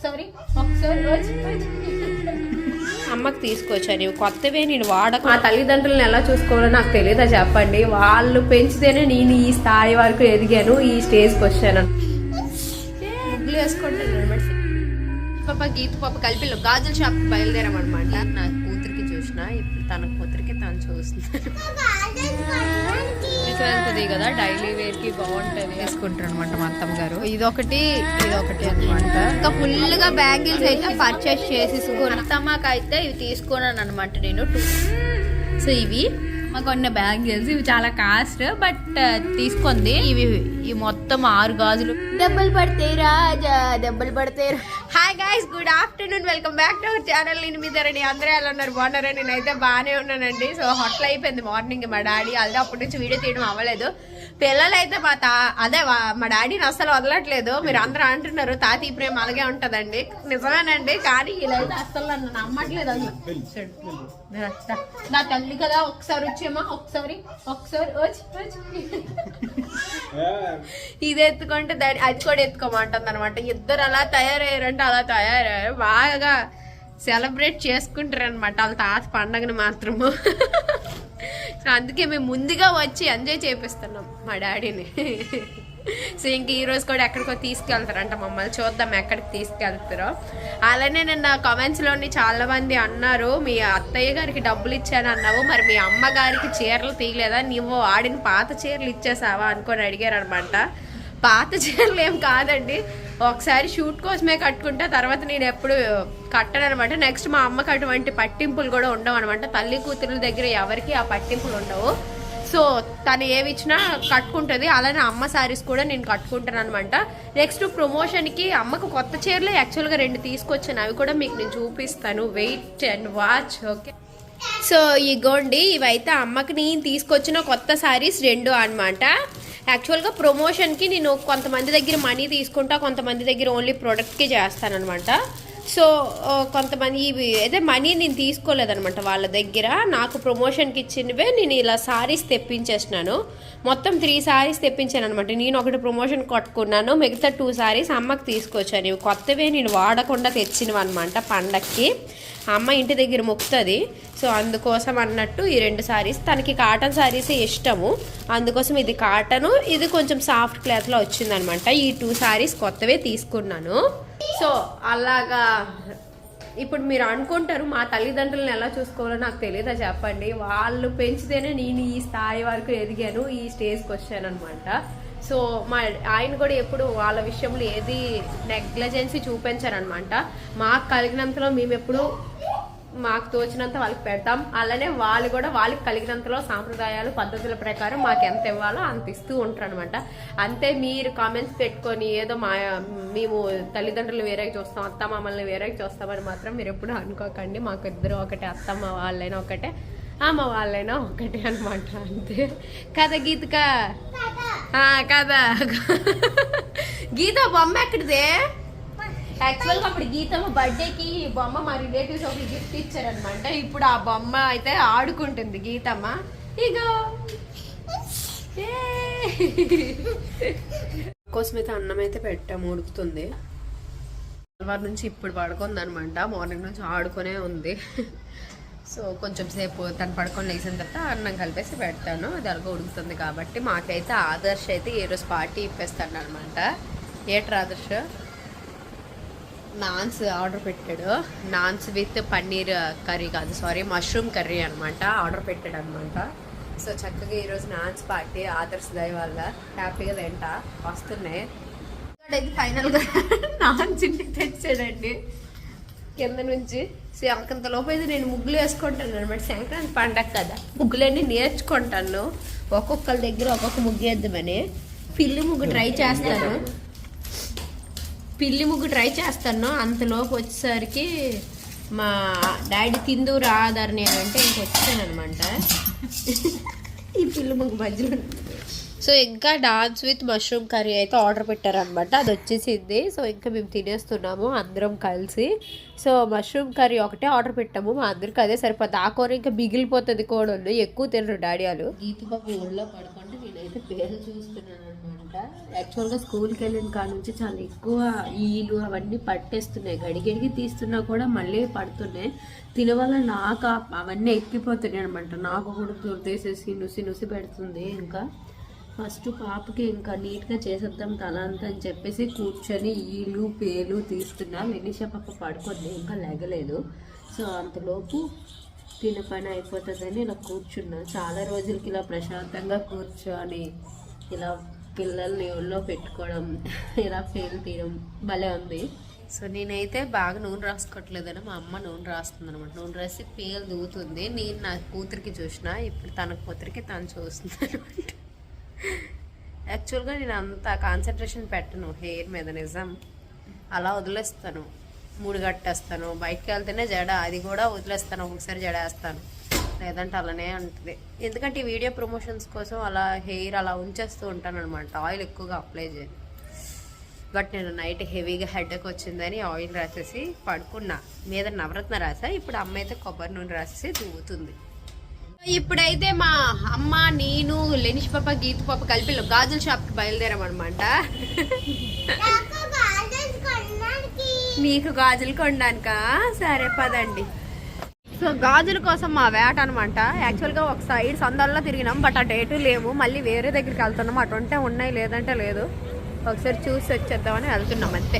ఒకసారి ఒకసారి అమ్మకి తీసుకొచ్చా నీవు? కొత్తవే నేను వాడక మా తల్లిదండ్రులను ఎలా చూసుకోవాలో నాకు తెలియదా చెప్పండి. వాళ్ళు పెంచితేనే నేను ఈ స్థాయి వరకు ఎదిగాను ఈ స్టేజ్కి వచ్చాను. ముగ్గులు వేసుకుంటాను అనమాట పాప గీత పాప కలిపి గాజుల షాప్ బయలుదేరామన్నమాట. నా కూతురికి చూసిన ఇప్పుడు తన కూతురికి తను చూస్తుంది వెళ్తుంది కదా డైలీ వేర్కి బాగుంటది. వేసుకుంటారు అనమాట మా అత్తమ్మ గారు. ఇదొకటి ఇదొకటి అనమాట ఇంకా ఫుల్గా బ్యాంగిల్స్ అయితే పర్చేస్ చేసి అత్తమ్మకి అయితే ఇవి తీసుకున్నాను అనమాట నేను సో ఇవి మాకు ఉన్న బ్యాంగిల్స్. ఇవి చాలా కాస్ట్ బట్ తీసుకుంది. ఇవి ఈ మొత్తం ఆరు గాజులు. దెబ్బలు పడితే రాజా దెబ్బలు పడితే hi guys good afternoon welcome back to our channel నేను మీ ధరణి. అందరూ ఎలా ఉన్నారు? బాగున్నారా? నేనైతే బాగానే ఉన్నానండి. సో హోటల్ అయిపోయింది మార్నింగ్ మా డాడీ అదే అప్పటి నుంచి వీడియో తీయడం అవ్వలేదు. పిల్లలు అయితే మా తా అదే వా- మా డాడీని అస్సలు వదలట్లేదు. మీరు అందరూ అంటున్నారు తాతి ప్రేమ అలాగే ఉంటదండి. నిజమేనండి కానీ వీళ్ళైతే అస్సలు నన్ను నమ్మట్లేదు అసలు. నా తల్లి కదా ఒకసారి వచ్చేమా ఒకసారి ఒకసారి ఇది ఎత్తుకుంటే దాని అది కూడా ఎత్తుకోమంటుంది అనమాట ఇద్దరు అలా తయారయ్యారంటే అలా తయారయ్యారు. బాగా సెలబ్రేట్ చేసుకుంటారు అనమాట వాళ్ళ తాత పండగని మాత్రము. సో అందుకే మేము ముందుగా వచ్చి ఎంజాయ్ చేపిస్తున్నాం మా డాడీని. సో ఇంక ఈరోజు కూడా ఎక్కడికో తీసుకెళ్తారంట మమ్మల్ని. చూద్దాం ఎక్కడికి తీసుకెళ్తారో. అలానే నిన్న కామెంట్స్లోని చాలా మంది అన్నారు మీ అత్తయ్య గారికి డబ్బులు ఇచ్చాను అన్నావు మరి మీ అమ్మగారికి చీరలు తీయలేదా? నువ్వు ఆడిన పాత చీరలు ఇచ్చేసావా? అనుకొని అడిగారు అనమాట పాత చీరలు ఏం కాదండి. ఒకసారి షూట్ కోసమే కట్టుకుంటా తర్వాత నేను ఎప్పుడు కట్టను అనమాట నెక్స్ట్ మా అమ్మకి అటువంటి పట్టింపులు కూడా ఉండవు అనమాట. తల్లి కూతురుల దగ్గర ఎవరికి ఆ పట్టింపులు ఉండవు. సో తను ఏవి ఇచ్చినా కట్టుకుంటుంది. అలానే అమ్మ శారీస్ కూడా నేను కట్టుకుంటాను అనమాట నెక్స్ట్ ప్రమోషన్కి అమ్మకు కొత్త చీరలు యాక్చువల్గా రెండు తీసుకొచ్చాను. అవి కూడా మీకు నేను చూపిస్తాను. Wait and watch okay so ఇగోండి ఇవైతే అమ్మకి నేను తీసుకొచ్చిన కొత్త శారీస్ రెండు అనమాట. యాక్చువల్గా ప్రమోషన్కి నేను కొంతమంది దగ్గర మనీ తీసుకుంటా కొంతమంది దగ్గర ఓన్లీ ప్రోడక్ట్కి చేస్తానన్నమాట. సో కొంతమంది ఇవి అయితే మనీ నేను తీసుకోలేదనమాట వాళ్ళ దగ్గర. నాకు ప్రమోషన్కి ఇచ్చినవే నేను ఇలా సారీస్ తెప్పించేసినాను. మొత్తం త్రీ సారీస్ తెప్పించాను అనమాట నేను ఒకటి ప్రమోషన్ కొట్టుకున్నాను మిగతా టూ సారీస్ అమ్మకి తీసుకొచ్చాను. ఇవి కొత్తవే నేను వాడకుండా తెచ్చినవి అనమాట పండక్కి. అమ్మ ఇంటి దగ్గర మొక్కుతుంది. సో అందుకోసం అన్నట్టు ఈ రెండు సారీస్ తనకి కాటన్ సారీసే ఇష్టము. అందుకోసం ఇది కాటను ఇది కొంచెం సాఫ్ట్ క్లాత్లో వచ్చిందనమాట ఈ టూ సారీస్ కొత్తవే తీసుకున్నాను. సో అలాగా ఇప్పుడు మీరు అనుకుంటారు మా తల్లిదండ్రులను ఎలా చూసుకోవాలో నాకు తెలియదా చెప్పండి. వాళ్ళు పెంచితేనే నేను ఈ స్థాయి వరకు ఎదిగాను ఈ స్టేజ్కి వచ్చాను అనమాట సో మా ఆయన కూడా ఎప్పుడు వాళ్ళ విషయంలో ఏది నెగ్లజెన్సీ చూపించారనమాట మాకు కలిగినంతలో మేము ఎప్పుడు మాకు తోచినంత వాళ్ళకి పెడతాం. అలానే వాళ్ళు కూడా వాళ్ళకి కలిగినంతలో సాంప్రదాయాలు పద్ధతుల ప్రకారం మాకు ఎంత ఇవ్వాలో అంత ఇస్తూ ఉంటారు అనమాట అంతే మీరు కామెంట్స్ పెట్టుకొని ఏదో మా మేము తల్లిదండ్రులు వేరే చూస్తాం అత్త మామల్ని వేరే చూస్తామని మాత్రం మీరు ఎప్పుడు అనుకోకండి. మాకు ఇద్దరు ఒకటే అత్తమ్మ వాళ్ళైనా ఒకటే అమ్మ వాళ్ళైనా ఒకటే అనమాట అంతే. కదా గీతిక? కదా. గీత బొమ్మ ఎక్కడిదే? యాక్చువల్గా అప్పుడు గీతమ్మ బర్త్డేకి ఈ బొమ్మ మా రిలేటివ్స్ ఒక గిఫ్ట్ ఇచ్చారనమాట ఇప్పుడు ఆ బొమ్మ అయితే ఆడుకుంటుంది గీతమ్మ. ఇగో. కోసమైతే అన్నం అయితే పెట్టాము ఉడుకుతుంది. వారి నుంచి ఇప్పుడు పడుకుంది అనమాట మార్నింగ్ నుంచి ఆడుకునే ఉంది. సో కొంచెం సేపు తను పడుకొని లేచిన తర్వాత అన్నం కలిపేసి పెడతాను. అది ఉడుకుతుంది కాబట్టి మాకైతే ఆదర్శ్ అయితే ఈ రోజు పార్టీ ఇప్పేస్తాను అనమాట ఏట్రా ఆదర్శ? నాన్స్ ఆర్డర్ పెట్టాడు. నాన్స్ విత్ పన్నీర్ కర్రీ కాదు సారీ మష్రూమ్ కర్రీ అనమాట ఆర్డర్ పెట్టాడు అనమాట సో చక్కగా ఈరోజు నాన్స్ పార్టీ ఆదర్శ్ దయ వల్ల హ్యాపీగా తింటా వస్తున్నాయి. ఇది ఫైనల్గా నాన్స్ ఇంటికి తెచ్చాడండి. కింద నుంచి సంక్రాంతి లోపు నేను ముగ్గులు వేసుకుంటాను అనమాట సంక్రాంతి పండగ కదా ముగ్గులన్నీ నేర్చుకుంటాను. ఒక్కొక్కరి దగ్గర ఒక్కొక్క ముగ్గు వేద్దామని. పిల్లి ముగ్గు ట్రై చేస్తాను. పిల్లి ముగ్గు ట్రై చేస్తాను. అంతలోపు వచ్చేసరికి మా డాడీ తిందు రాదని అంటే ఇంక వచ్చాను అనమాట ఈ పిల్లి ముగ్గు మధ్యలో సో ఇంకా డాన్స్ విత్ మష్రూమ్ కర్రీ అయితే ఆర్డర్ పెట్టారనమాట. అది వచ్చేసింది. సో ఇంకా మేము తినేస్తున్నాము అందరం కలిసి. సో మష్రూమ్ కర్రీ ఒకటే ఆర్డర్ పెట్టాము. మా అందరికి అదే సరిపోతుంది ఆ కూర ఇంకా మిగిలిపోతుంది కూడా ఎక్కువ తినరు డాడీ వాళ్ళు. గీత బాబు ఒళ్ళో పడుకుంటే నేనైతే పేరు చూస్తున్నాను. అనమాట యాక్చువల్గా స్కూల్కి వెళ్ళిన కాడ నుంచి చాలా ఎక్కువ ఈలు అవన్నీ పట్టేస్తున్నాయి. గడిగడిగి తీస్తున్నా కూడా మళ్ళీ పడుతున్నాయి. తినవల్ల నాకు అవన్నీ ఎక్కిపోతున్నాయి అనమాట నాకు కూడా తుడితేసేసి నుసి నుసి పెడుతుంది ఇంకా. ఫస్ట్ పాపకి ఇంకా నీట్గా చేసేద్దాం తల అంతా అని చెప్పేసి కూర్చొని ఈలు పేలు తీస్తున్నా. వెనిష పాప పడుకుంది ఇంకా లెగలేదు. సో అంతలోపు తిన పని అయిపోతుందని ఇలా కూర్చున్నా. చాలా రోజులకి ఇలా ప్రశాంతంగా కూర్చొని ఇలా పిల్లల్ని ఒళ్ళో పెట్టుకోవడం ఇలా ఫెయిల్ తీయడం భలే ఉంది. సో నేనైతే బాగా నూనె రాసుకోవట్లేదని మా అమ్మ నూనె రాస్తుంది అనమాట నూనె రాసి పేలు దూతుంది. నేను నా కూతురికి చూసిన ఇప్పుడు తన కూతురికి తను చూస్తుంది అనమాట యాక్చువల్గా నేను అంత కాన్సన్ట్రేషన్ పెట్టను హెయిర్ మీద నిజం. అలా వదిలేస్తాను. మూడు కట్టేస్తాను. బయటకు వెళ్తేనే జడ అది కూడా వదిలేస్తాను. ఒకసారి జడ వేస్తాను లేదంటే అలానే ఉంటుంది. ఎందుకంటే ఈ వీడియో ప్రమోషన్స్ కోసం అలా హెయిర్ అలా ఉంచేస్తూ ఉంటాను అనమాట ఆయిల్ ఎక్కువగా అప్లై చేయను. బట్ నేను నైట్ హెవీగా హెడ్కి వచ్చిందని ఆయిల్ రాసేసి పడుకున్నా. మీద నవరత్న రాసా. ఇప్పుడు అమ్మ అయితే కొబ్బరి నూనె రాసేసి దువ్వుతుంది. ఇప్పుడైతే మా అమ్మ నేను లెనిష్ పాప గీతు పాప కలిపి గాజుల షాప్కి బయలుదేరామన్నమాట. మీకు గాజులు కొనడానికా? సరే పదండి. సో గాజుల కోసం మా వేట అనమాట యాక్చువల్గా ఒక సైడ్ సందల్లో తిరిగినాం బట్ ఆ డేటు లేవు. మళ్ళీ వేరే దగ్గరికి వెళ్తున్నాం. అటుంటే ఉన్నాయి లేదంటే లేదు. ఒకసారి చూసి వచ్చేద్దామని వెళ్తున్నాం అంతే.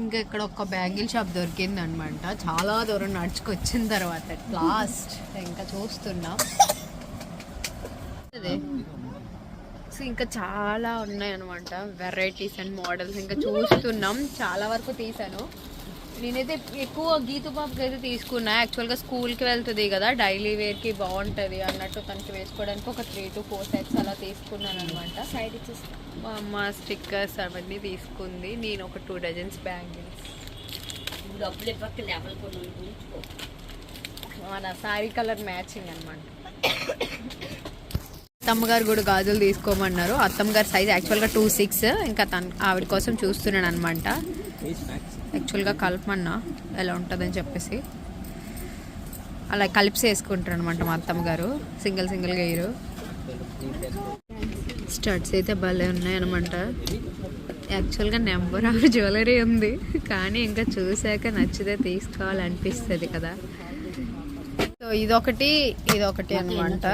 ఇంకా ఇక్కడ ఒక బ్యాంగిల్ షాప్ దొరికింది అనమాట చాలా దూరం నడుచుకొచ్చిన తర్వాత లాస్ట్ ఇంకా చూస్తున్నాం. అదే. సో ఇంకా చాలా ఉన్నాయి అనమాట వెరైటీస్ అండ్ మోడల్స్ ఇంకా చూస్తున్నాం. చాలా వరకు తీసాను నేనైతే ఎక్కువ గీతు బాబుకి అయితే తీసుకున్నా. యాక్చువల్గా స్కూల్కి వెళ్తుంది కదా డైలీ వేర్కి బాగుంటుంది అన్నట్టు తనకి వేసుకోవడానికి ఒక త్రీ టు ఫోర్ సెట్స్ అలా తీసుకున్నాను అనమాట సైడ్ మా అమ్మ స్టిక్కర్స్ అవన్నీ తీసుకుంది. నేను ఒక టూ డజన్స్ బ్యాంగిల్స్ మన సారీ కలర్ మ్యాచింగ్ అనమాట అత్తమ్మగారు కూడా గాజులు తీసుకోమన్నారు. అత్తమ్మగారు సైజ్ యాక్చువల్గా టూ సిక్స్ ఇంకా తన ఆవిడ కోసం చూస్తున్నాను అనమాట యాక్చువల్గా కలపమన్నా ఎలా ఉంటుందని చెప్పేసి అలా కలిపి వేసుకుంటారు అనమాట మా అత్తమ్మ గారు. సింగిల్ సింగిల్గా వేయరు స్టడ్స్ అయితే భలే ఉన్నాయన్నమాట. యాక్చువల్గా నెంబర్ ఆఫ్ జ్యువెలరీ ఉంది కానీ ఇంకా చూసాక నచ్చితే తీసుకోవాలనిపిస్తుంది కదా. సో ఇదొకటి ఇదొకటి అనమాట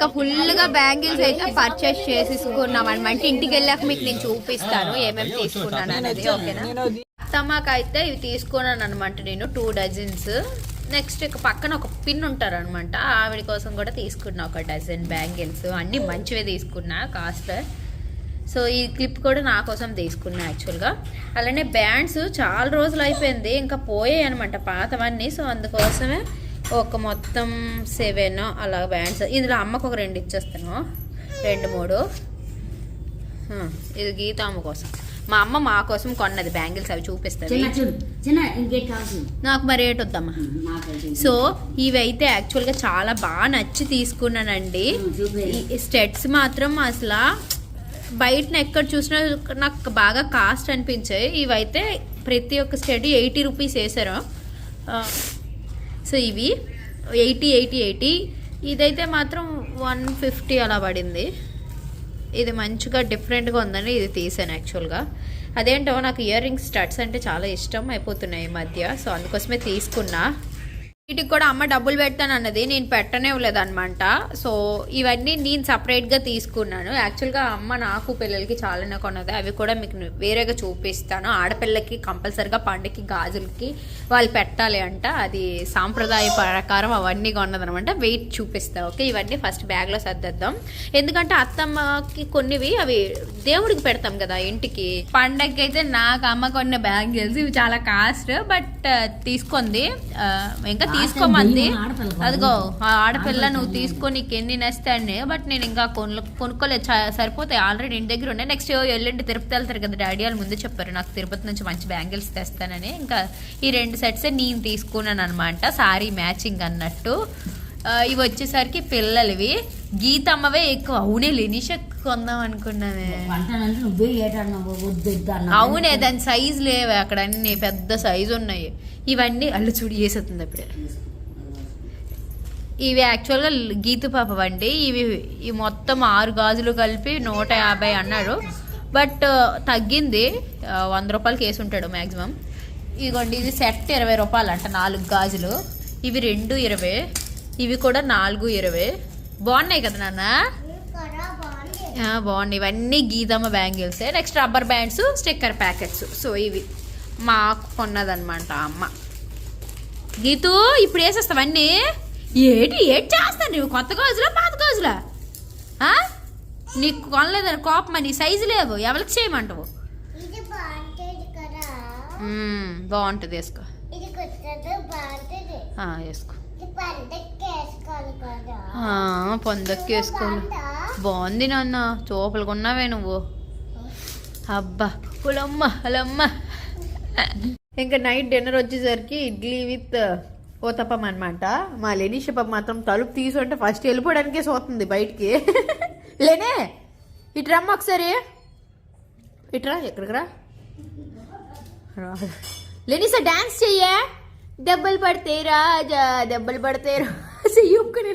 ఇంకా ఫుల్గా బ్యాంగిల్స్ అయితే పర్చేస్ చేసేసుకున్నాం అనమాట ఇంటికి వెళ్ళాక మీకు నేను చూపిస్తాను ఏమేమి తీసుకున్నాను అనేది ఓకేనా? అత్తమ్మకి అయితే ఇవి తీసుకున్నాను అనమాట నేను టూ డజన్స్ నెక్స్ట్ ఇక పక్కన ఒక పిన్ ఉంటారు అనమాట ఆవిడ కోసం కూడా తీసుకున్నా ఒక డజన్ బ్యాంగిల్స్. అన్ని మంచివే తీసుకున్నా కాస్ట్ సో ఈ క్లిప్ కూడా నా కోసం తీసుకున్నా యాక్చువల్గా అలానే బ్యాండ్స్ చాలా రోజులు అయిపోయింది ఇంకా పోయాయి అనమాట పాతవన్నీ. సో అందుకోసమే ఒక మొత్తం సెవెన్ అలా బ్యాండ్స్ ఇందులో అమ్మకు ఒక రెండు ఇచ్చేస్తాను. రెండు మూడు. ఇది గీత అమ్మ కోసం. మా అమ్మ మా కోసం కొన్నది బ్యాంగిల్స్ అవి కావాల్సింది నాకు మరి రేట్ వద్దమ్మా? సో ఇవి అయితే యాక్చువల్గా చాలా బాగా నచ్చి తీసుకున్నానండి. స్టెట్స్ మాత్రం అసలు బయటన ఎక్కడ చూసినా నాకు బాగా కాస్ట్ అనిపించాయి. ఇవైతే ప్రతి ఒక్క స్టెడ్ ఎయిటీ రూపీస్ వేసారు. సో ఇవి ఎయిటీ ఎయిటీ ఎయిటీ. ఇదైతే మాత్రం వన్ ఫిఫ్టీ అలా పడింది. ఇది మంచిగా డిఫరెంట్గా ఉందని ఇది తీసాను యాక్చువల్గా. అదేంటో నాకు ఇయర్ రింగ్స్ స్టడ్స్ అంటే చాలా ఇష్టం అయిపోతున్నాయి ఈ మధ్య. సో అందుకోసమే తీసుకున్నా. వీటికి కూడా అమ్మ డబ్బులు పెట్టాను అన్నది నేను పెట్టనివ్వలేదన్నమాట సో ఇవన్నీ నేను సపరేట్గా తీసుకున్నాను. యాక్చువల్గా అమ్మ నాకు పిల్లలకి చాలానే కొన్నది. అవి కూడా మీకు వేరేగా చూపిస్తాను. ఆడపిల్లకి కంపల్సరిగా పండుగకి గాజులకి వాళ్ళు పెట్టాలి అంట. అది సాంప్రదాయ ప్రకారం అవన్నీ కొన్నదనమాట. వెయిట్ చూపిస్తా ఓకే? ఇవన్నీ ఫస్ట్ బ్యాగ్లో సర్దేద్దాం. ఎందుకంటే అత్తమ్మకి కొన్నివి అవి దేవుడికి పెడతాం కదా ఇంటికి. పండగకి అయితే నాకు అమ్మ కొన్న బ్యాగ్ బ్యాంగిల్స్ ఇవి చాలా కాస్ట్ బట్ తీసుకుంది. ఇంకా తీసుకోమంది. అదిగో ఆ ఆడపిల్ల నువ్వు తీసుకో నీకు ఎన్ని నస్తాయి బట్ నేను ఇంకా కొను కొనుక్కోలేదు. సరిపోతాయి. ఆల్రెడీ ఇంటి దగ్గర ఉండే. నెక్స్ట్ ఎల్లుండి తిరుపతి వెళ్తారు కదా డాడీ వాళ్ళు ముందు చెప్పారు. నాకు తిరుపతి నుంచి మంచి బ్యాంగిల్స్ తెస్తానని. ఇంకా ఈ రెండు సెట్స్ నేను తీసుకున్నాను అనమాట సారీ మ్యాచింగ్ అన్నట్టు. ఇవి వచ్చేసరికి పిల్లలవి. గీతమ్మవే ఎక్కువ. అవునే లెనిష కొందాం అనుకున్నానే. అవునే దాని సైజ్ లేవే. అక్కడ అన్ని పెద్ద సైజు ఉన్నాయి. ఇవన్నీ అల్లు చూడి వేసేస్తుంది అప్పుడే. ఇవి యాక్చువల్గా గీతు పాప అండి ఇవి ఈ మొత్తం ఆరు గాజులు కలిపి నూట యాభై అన్నాడు. బట్ తగ్గింది. వంద రూపాయలకి వేసి ఉంటాడు మ్యాక్సిమం ఇదిగోండి ఇది సెట్ ఇరవై రూపాయలు అంట నాలుగు గాజులు. ఇవి రెండు ఇరవై. ఇవి కూడా నాలుగు ఇరవై. బాగున్నాయి కదా నాన్న? బాగున్నాయి. ఇవన్నీ Geetamma bangles. Next rubber bands sticker packets so ఇవి. మాకు కొన్నదనమాట అమ్మ. గీతు ఇప్పుడు వేసేస్తావన్నీ ఏటి ఏటి చేస్తాను నువ్వు? కొత్త గాజులా పాత గాజులా? నీకు కొనలేదని కోపం నీ సైజు లేవు ఎవరికి చేయమంటావు? బాగుంటుంది వేసుకో. వేసుకో. పొందక్కి వేసుకోవాలి బాగుంది నాన్న. చూపలు కొన్నావే నువ్వు. అబ్బా పులమ్మ అలమ్మ ఇంకా నైట్ డిన్నర్ వచ్చేసరికి ఇడ్లీ విత్ ఓతప్పం అనమాట మా లెనీష పాప మాత్రం తలుపు తీసుకుంటే ఫస్ట్ వెళ్ళిపోవడానికే సోతుంది బయటికి. లేనే ఇటు రమ్మ ఒకసారి. ఇట్రా ఎక్కడికి రా? రాదు. లెనిసా డాన్స్ చెయ్యే. దెబ్బలు పడితే రాజా దెబ్బలు పడితే እዚህ ይሁን ግን